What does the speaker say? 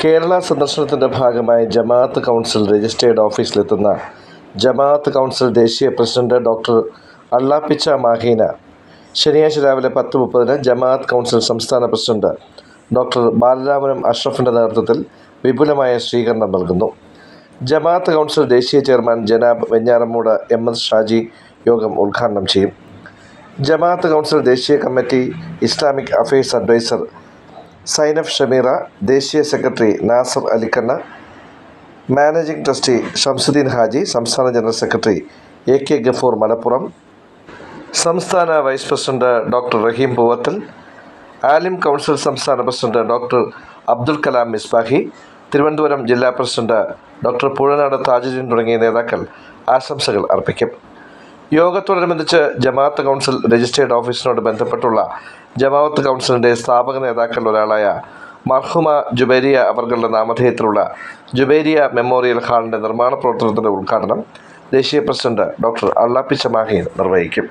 കേരള സന്ദർശനത്തിന്റെ ഭാഗമായി Jamaat council registered ഓഫീസിലെത്തുന്ന ജമാഅത്ത് കൗൺസിൽ ദേശീയ പ്രസിഡന്റ് ഡോക്ടർ അള്ളാപ്പിച്ച മാഹീന ശനിയാഴ്ച രാവിലെ പത്ത് മുപ്പതിന് ജമാഅത്ത് കൗൺസിൽ സംസ്ഥാന പ്രസിഡന്റ് ഡോക്ടർ ബാലരാമനും അഷ്റഫിന്റെ നേതൃത്വത്തിൽ വിപുലമായ സ്വീകരണം നൽകുന്നു. ജമാഅത്ത് കൗൺസിൽ ദേശീയ ചെയർമാൻ ജനാബ് വെഞ്ഞാറമ്മൂട് എം എസ് ഷാജി യോഗം ഉദ്ഘാടനം ചെയ്യും. ജമാഅത്ത് കൗൺസിൽ ദേശീയ committee Islamic affairs adviser Sainaf Shameera ദേശീയ secretary Nasar Alikkanna managing trustee Shamsuddin Haji സംസ്ഥാന general secretary A K Gafoor Malappuram സംസ്ഥാന vice president doctor Rahim Poovathal Alim Council സംസ്ഥാന പ്രസിഡന്റ് ഡോക്ടർ അബ്ദുൽ കലാം മിസ്ബാഹി തിരുവനന്തപുരം ജില്ലാ president doctor Puzhanad Thajudheen തുടങ്ങിയ നേതാക്കൾ ആശംസകൾ അർപ്പിക്കും. യോഗത്തോടനുബന്ധിച്ച് ജമാഅത്ത് കൗൺസിൽ രജിസ്ട്രേഡ് ഓഫീസിനോട് ബന്ധപ്പെട്ടുള്ള ജമാഅത്ത് കൗൺസിലിന്റെ സ്ഥാപക നേതാക്കളിൽ ഒരാളായ മർഹുമ ജുബേരിയ അവർകളുടെ നാമധേയത്തിലുള്ള ജുബേരിയ മെമ്മോറിയൽ ഹാളിന്റെ നിർമ്മാണ പ്രവർത്തനത്തിന്റെ ഉദ്ഘാടനം ദേശീയ പ്രസിഡന്റ് ഡോക്ടർ അള്ളാപ്പി ചമാഹി നിർവഹിക്കും.